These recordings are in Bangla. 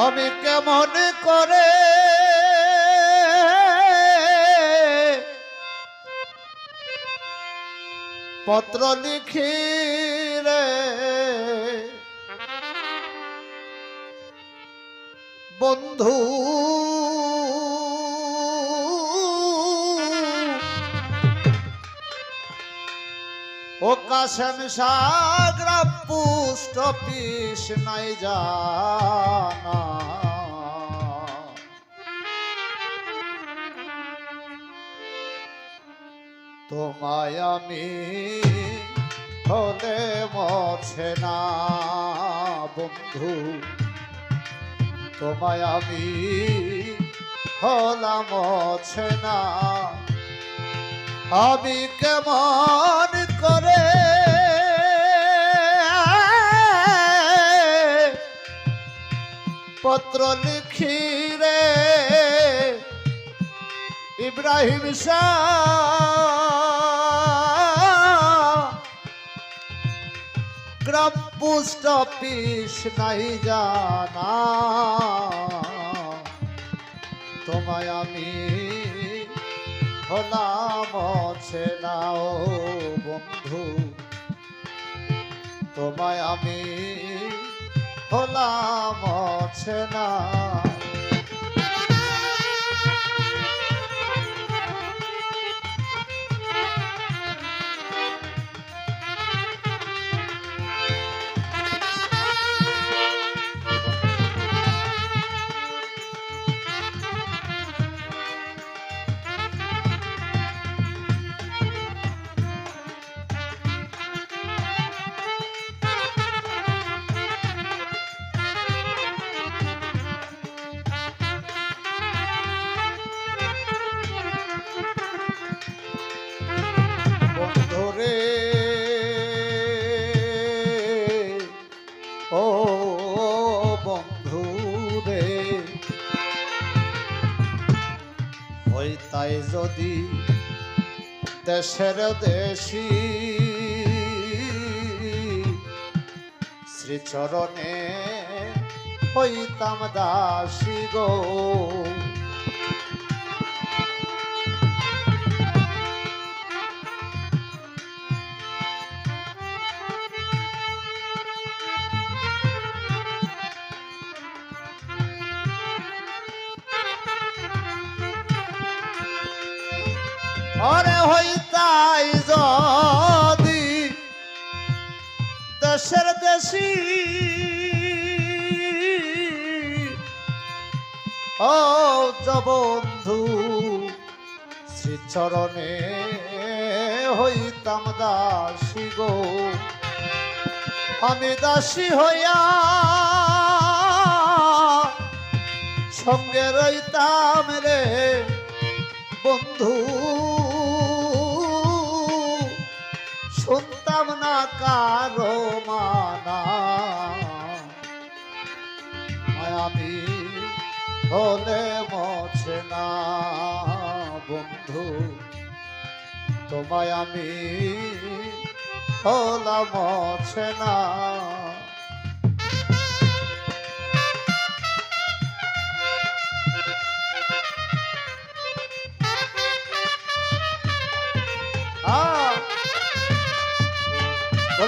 আমি কেমন করে পত্র লিখি রে? বন্ধু ও কাশেম সাগরা, পুষ্ট পিস নাই জানা। তোমায় আমি হলে মছে না, বন্ধু। তোমায় আমি হলাম মছে না। আমি কেমন পত্র লিখি রে। ইব্রাহিম গ্রাম অফিস নাই জানা। তোমায় আমি হলাম ছেলাও বন্ধু। তোমায় আমি ছেলা বন্ধুরে ও বন্ধুরে হইতাই যদি দেশের দেশি শ্রীচরণে হইতাম দাসী গো। অরে হইতাই যদি দেশের দেশি ও জবন্ধু শ্রীচরণে হইতাম দাসী গো। আমি দাসী হইয়া সঙ্গে রইতাম রে বন্ধু। শুনতাম না কারও মানা। আমি হলে মছে না বন্ধু। তোমায় আমি হলাম মছে না।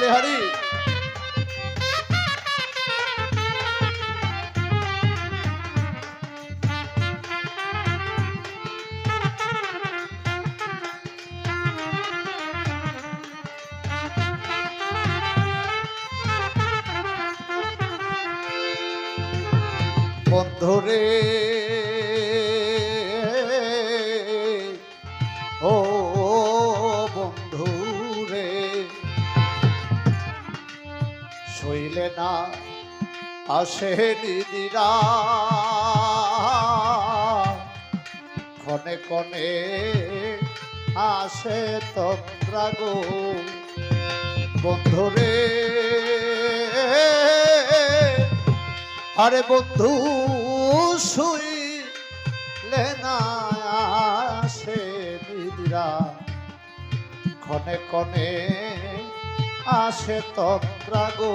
হরে হরি। বন্ধরে শৈলে না, আসে দিদিরা। ক্ষণে ক্ষণে আসে তন্ত্রা গো বন্ধুরে। আরে বন্ধু শুই লেনা আসে নিদ্রা ক্ষণে ক্ষণে আসে তন্ত্রা গো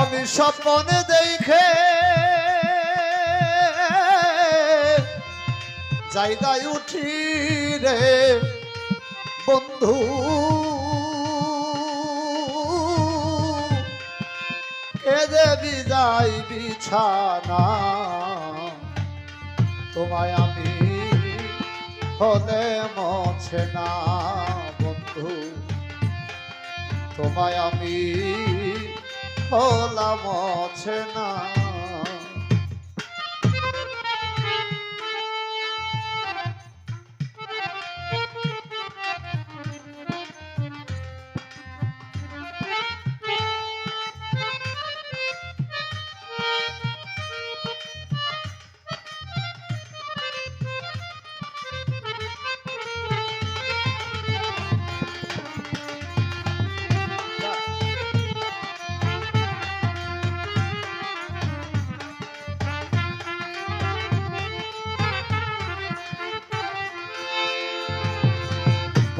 আমি স্বপ্নে দেখে জায়গায় উঠি রে বন্ধু। কেঁদে বিদায় বিছানা, তোমায় আমি হলে মছে না। তোমায় আমি হলাম না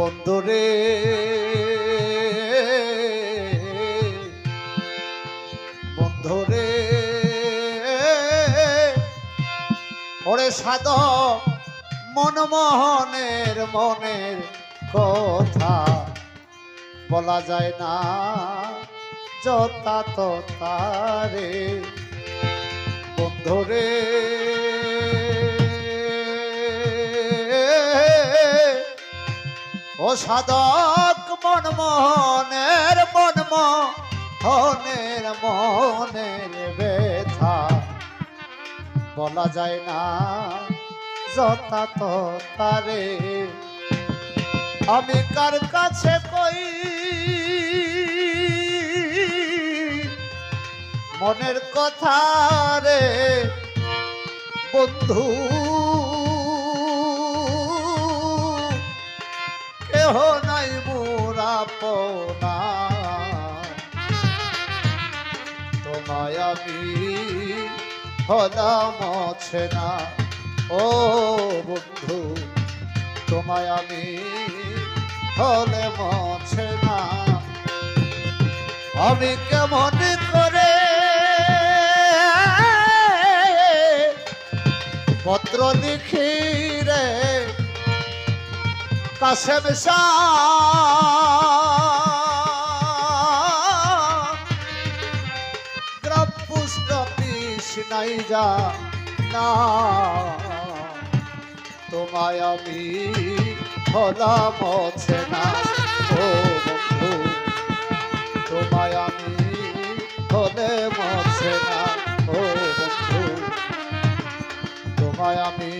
বন্ধুরে বন্ধুরে ওরে সাদ মনমোহনের মনের কথা। বলা যায় না যতা তারে বন্ধুরে ও সাধক মনমোহনের মনমোহনের মনের ব্যথা। বলা যায় না যথা তো তারে। আমি কার কাছে কই? মনের কথা রে বন্ধু। কেহ নাই মোরা পোনা তোমায় আমি হলাম আছে না। ও বন্ধু, তোমায় আমি হলে মছে না। আমি কেমন করে পত্র লিখি কাশেম গ্রাম নাই যা না তোমায় আমি হলাম হচ্ছে না ও বন্ধু তোমায় আমি হলে মরছে না ও বন্ধু তোমায় আমি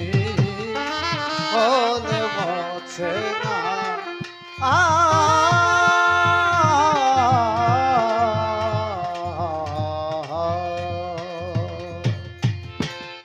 হলে মরছে না